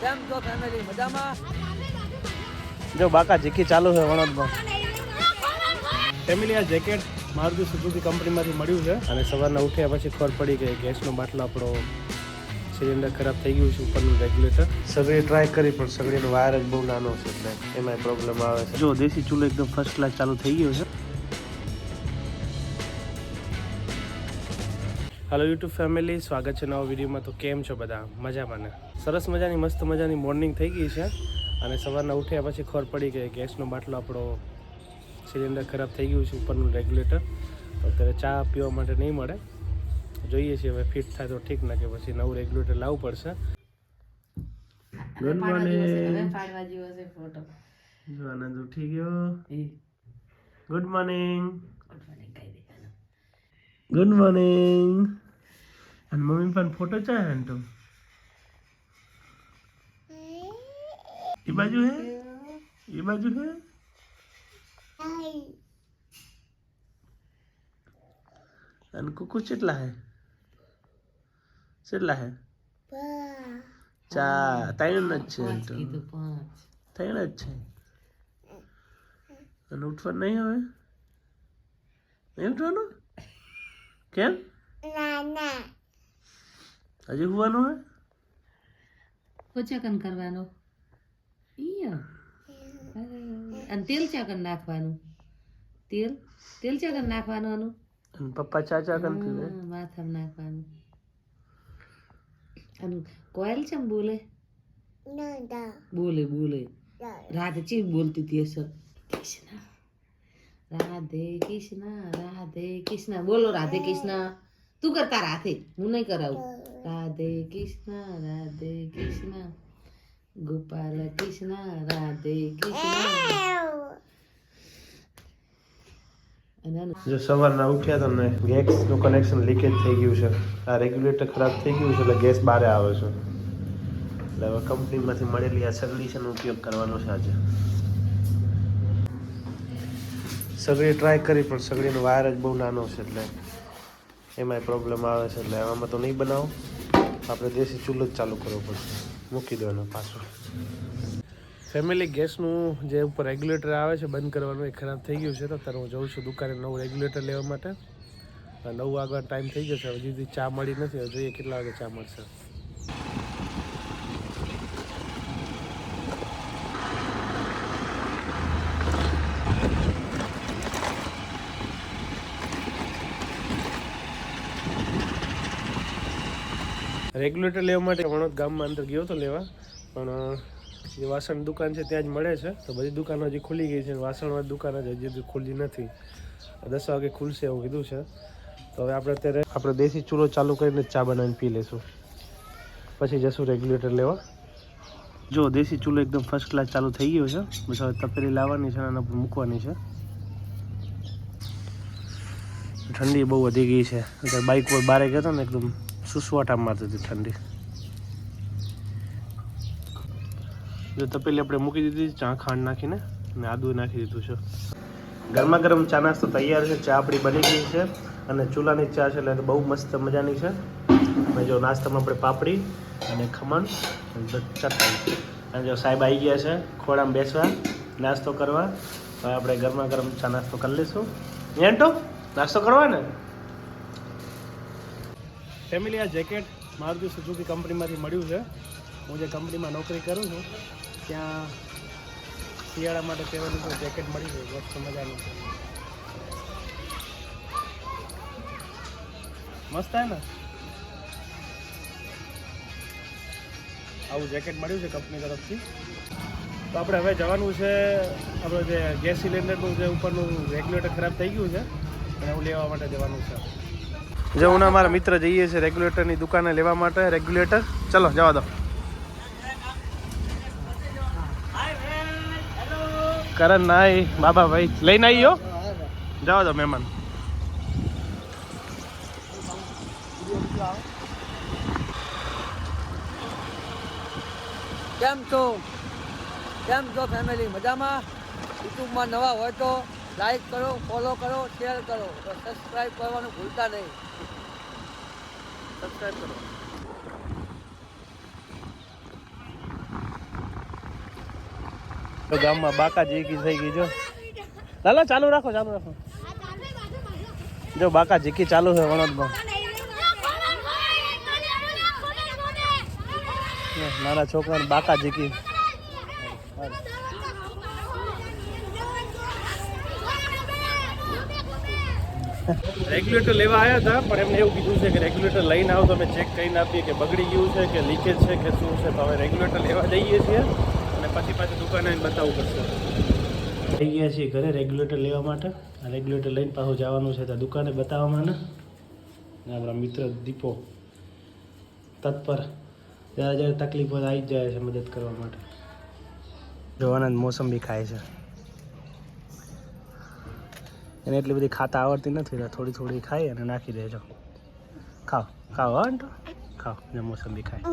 કેમ છો ફેમિલી મજામાં? જો બાકા જેકી ચાલુ છે વણોદમાં. ફેમિલી આ જેકેટ મારુતિ સુઝુકી કંપનીમાંથી મળ્યું છે. અને સવારના ઉઠ્યા પછી ખબર પડી કે ગેસનો બાટલો આપણો સિલિન્ડર ખરાબ થઈ ગયું છે ઉપરનું રેગ્યુલેટર સગડી ટ્રાય કરી પણ સગડીનો વાયર જ બહુ નાનો છે એટલે એમાં પ્રોબ્લેમ આવે છે. જો દેશી ચૂલો એકદમ ફર્સ્ટ ક્લાસ ચાલુ થઈ ગયો છે. હાલો યુટ્યુબ ફેમિલી સ્વાગત છે નવા વિડીયોમાં. તો કેમ છો બધા? મજામાં ને? સરસ મજાની મસ્ત મજાની મોર્નિંગ થઈ ગઈ છે. અને સવારના ઉઠ્યા પછી ખબર પડી કે ગેસનો બાટલો આપણો સિલિન્ડર ખરાબ થઈ ગયું છે ઉપરનું રેગ્યુલેટર તો અત્યારે ચા પીવા માટે નહીં મળે. જોઈએ છીએ હવે ફિટ થાય તો ઠીક ના કે પછી નવું રેગ્યુલેટર લાવવું પડશે. ગુડ મોર્નિંગ પાડવા જેવો છે ફોટો જો આનંદ ઉઠી ગયો. ગુડ મોર્નિંગ મને કહી દેવાનો ગુડ મોર્નિંગ અને મમ્મી પણ ફોટો ચા હે તો એ બાજુ હે એ બાજુ હે અને કુકુ કેટલા હે કેટલા હે ચા ત્રણ જ છે. ત્રણ જ છે અને ઉઠવા નહીં હવે નહીં ઉઠવાનું કેમ? હજી હોવાનું હે? ઓછાકન કરવાનો. ઈયો. અને તેલ ચાકન નાખવાનું. તેલ? તેલ ચાકન નાખવાનું આનું? અને પપ્પા ચા ચા કરતી ને હા, માથામાં નાખવાનું. અને કોયલ છે ને બોલે બોલે. બોલે રાત ચી બોલતી હતી હશે કૃષ્ણ રાધે કૃષ્ણ રાધે કૃષ્ણ. બોલો રાધે કૃષ્ણ. તું કરતા રાધે. હું નહીં કરાવું. રાધે કૃષ્ણ રાધે કૃષ્ણ. ગોપાલ કૃષ્ણ, રાધે કૃષ્ણ. જો સવારના ઉઠ્યા તમને ગેસનું કનેક્શન લીકેજ થઈ ગયું છે. આ રેગ્યુલેટર ખરાબ થઈ ગયું છે, એટલે ગેસ બારે આવે છે. એટલે હવે કંપનીમાંથી મળેલી આ સગડી છે ઉપયોગ કરવાનો છે આજે. સગડી ટ્રાય કરી, પણ સગડીનો વાયર જ બહુ નાનો છે એટલે એમાંય પ્રોબ્લેમ આવે છે એટલે આમાં તો નહીં બનાવો. આપણે દેશી ચૂલો જ ચાલુ કરવો પડશે. મૂકી દો એનો પાછો. ફેમિલી ગેસનું જે ઉપર રેગ્યુલેટર આવે છે, બંધ કરવાનું એ ખરાબ થઈ ગયું છે તો ત્યારે હું જઉં છું દુકાને નવું રેગ્યુલેટર લેવા માટે. નવ વાગવાનો ટાઈમ થઈ ગયો છે હજી સુધી ચા મળી નથી, હવે જોઈએ કેટલા વાગે ચા મળશે. રેગ્યુલેટર લેવા માટે વણોદ ગામમાં અંદર ગયો હતો લેવા. પણ જે વાસણ દુકાન છે ત્યાં જ મળે છે. તો બધી દુકાનો હજી ખુલી ગઈ છે વાસણવાળી દુકાન જ હજી ખુલી નથી. દસ વાગે ખુલશે એવું કીધું છે. તો હવે આપણે અત્યારે આપણે દેશી ચૂલો ચાલુ કરીને ચા બનાવીને પી લઈશું. પછી જશું રેગ્યુલેટર લેવા. જો, દેશી ચૂલો એકદમ ફર્સ્ટ ક્લાસ ચાલુ થઈ ગયો છે. બસ હવે તપેલી લાવવાની છે અને મૂકવાની છે. ઠંડી બહુ વધી ગઈ છે. બાઇક પર બારે ગયો હતા ને એકદમ સુસવાટા મારતી હતી ઠંડી. જો તપેલી આપણે મૂકી દીધી, ચા ખાંડ નાખીને અને આદુ નાખી દીધું છે. ગરમા ગરમ ચા નાસ્તો તૈયાર છે, ચા આપણી બની ગઈ છે અને ચૂલાની ચા છે એટલે બહુ મસ્ત મજાની છે. અને જો નાસ્તામાં આપણે પાપડી અને ખમણ અને ચટણી. અને જો સાહેબ આવી ગયા છે ખોડામાં બેસવા, નાસ્તો કરવા. હવે આપણે ગરમા ગરમ ચા નાસ્તો કરી લઈશું. એન્ટો નાસ્તો કરવા ને ફેમિલી આ જેકેટ મારુતિ સુઝુકી કંપનીમાંથી મળ્યું છે. હું જે કંપનીમાં નોકરી કરું છું, ત્યાં શિયાળા માટે પહેરવાનું કોઈ જેકેટ મળી ગયું, મસ્ત મજાનું. મસ્ત હે ને? આવું જેકેટ મળ્યું છે કંપની તરફથી. તો આપણે હવે જવાનું છે, આપણું જે ગેસ સિલિન્ડરનું જે ઉપરનું રેગ્યુલેટર ખરાબ થઈ ગયું છે અને એવું લેવા માટે જવાનું છે. જો હું મારા મિત્ર જઈએ છીએ રેગ્યુલેટરની દુકાને લેવા માટે, રેગ્યુલેટર? ચલો, જવા દો. કરણ નાઈ, બાબા ભાઈ. લઈને આવ્યો જવા દો મહેમાન. કેમ છો? કેમ છો ફેમિલી મજામાં? યુટ્યુબમાં નવા હોય તો લાઈક કરો ફોલો કરો શેર કરો. સબસ્ક્રાઈબ કરવાનું ભૂલતા નહીં. સબસ્ક્રાઈબ કરો. તો ગામમાં બાકા જીકી થઈ ગઈ જો. લાલા ચાલુ રાખો ચાલુ રાખો. જો બાકા જીકી ચાલુ છે વણોદમાં નાના છોકરાને બાકા જીકી રેગ્યુલેટર લેવા આવ્યા હતા પણ એમને એવું કીધું છે કે રેગ્યુલેટર લઈને આવો તો અમે ચેક કરીને આપીએ કે બગડી ગયું છે કે લીકેજ છે કે શું છે તો હવે રેગ્યુલેટર લેવા જઈએ છીએ અને પછી પાછી દુકાને બતાવવું પડશે. થઈ ગયા છીએ ઘરે રેગ્યુલેટર લેવા માટે. આ રેગ્યુલેટર લઈને પાછું જવાનું છે તો દુકાને બતાવવામાં ને આપણા મિત્ર દીપો તત્પર જ્યારે જ્યારે તકલીફો આવી જ જાય છે મદદ કરવા માટે. જો આનંદ મોસંબી ખાય છે. એને એટલી બધી ખાતા આવડતી નથી, એટલે થોડી થોડી ખાઈ અને નાખી દેજો. ખાઓ ખાઓ હા આંટો. ખાઓ, ને મોસંબી ખાય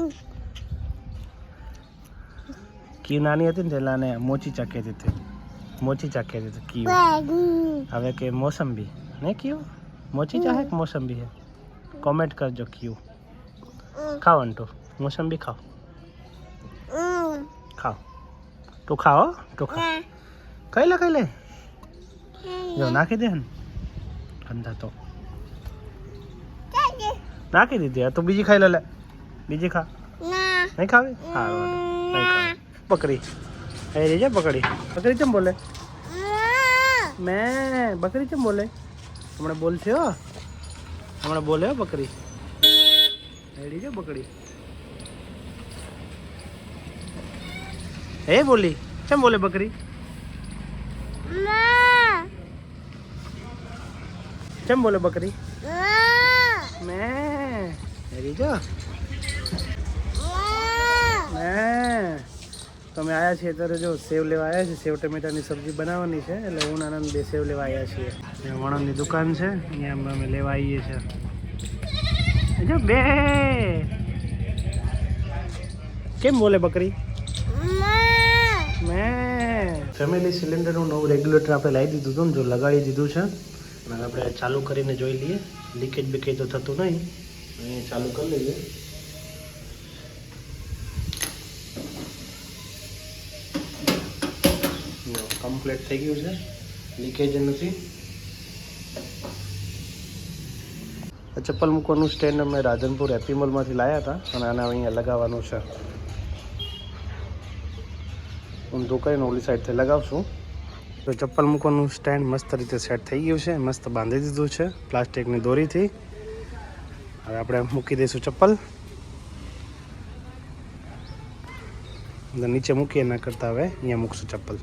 કી નાની હતી ને એટલે આને મોચી ચાકી હતી. મોચી ચાકી હતી કી હવે કે મોસંબી. નહીં કયું મોચી ચાહે કે મોસંબી હે? કોમેન્ટ કરજો કયું ખાઓ અંટો મોસંબી ખાઓ. ખાઓ. તું ખાઓ તું ખા કઈ લે કઈ લે. જો નાખી દે ને ગંદા તો. નાખી દીધી. આ બીજી ખાઈ લે લે. બીજી ખા. નહીં ખાવી? હા બકરી એ રહી જા બકરી બકરી કેમ બોલે? મેં બકરી કેમ બોલે? હમણાં બોલ થયો? હમણાં બોલે બકરી. એ છે બકરી. એ બોલી? કેમ બોલે બકરી? કેમ બોલે બકરી? મે. હેરી જો. મેં. તમે આવ્યા છીએ ત્યારે જો સેવ લેવા આવ્યા છે સેવ ટમેટાની સબ્જી બનાવવાની છે એટલે હું આનંદ બે સેવ લેવા આવ્યા છીએ. વણનની વણંદની દુકાન છે અહીંયા અમે લેવા આવીએ છીએ. જો બે. કેમ બોલે બકરી? મેં. ફેમિલી સિલિન્ડરનું નવું રેગ્યુલેટર આપણે લાવી દીધું હતું ને જો લગાડી દીધું છે. અને આપણે ચાલુ કરીને જોઈ લઈએ. લીકેજ બીકેજ તો થતું નહીં. અહીંયા ચાલુ કરી લઈએ. કમ્પ્લીટ થઈ ગયું છે. લીકેજ નથી. ચપ્પલ મૂકવાનું સ્ટેન્ડ અમે રાધનપુર એપીમલમાંથી મોલમાંથી લાવ્યા હતા અને આને અહીંયા લગાવવાનું છે. હું કરીને ઓલી સાઈડથી લગાવશું. તો ચપ્પલ મૂકવાનું સ્ટેન્ડ મસ્ત રીતે સેટ થઈ ગયું છે. મસ્ત બાંધી દીધું છે પ્લાસ્ટિકની દોરીથી. હવે આપણે મૂકી દઈશું ચપ્પલ. નીચે મૂકીએ, ના કરતા હવે અહીંયા મૂકશું ચપ્પલ.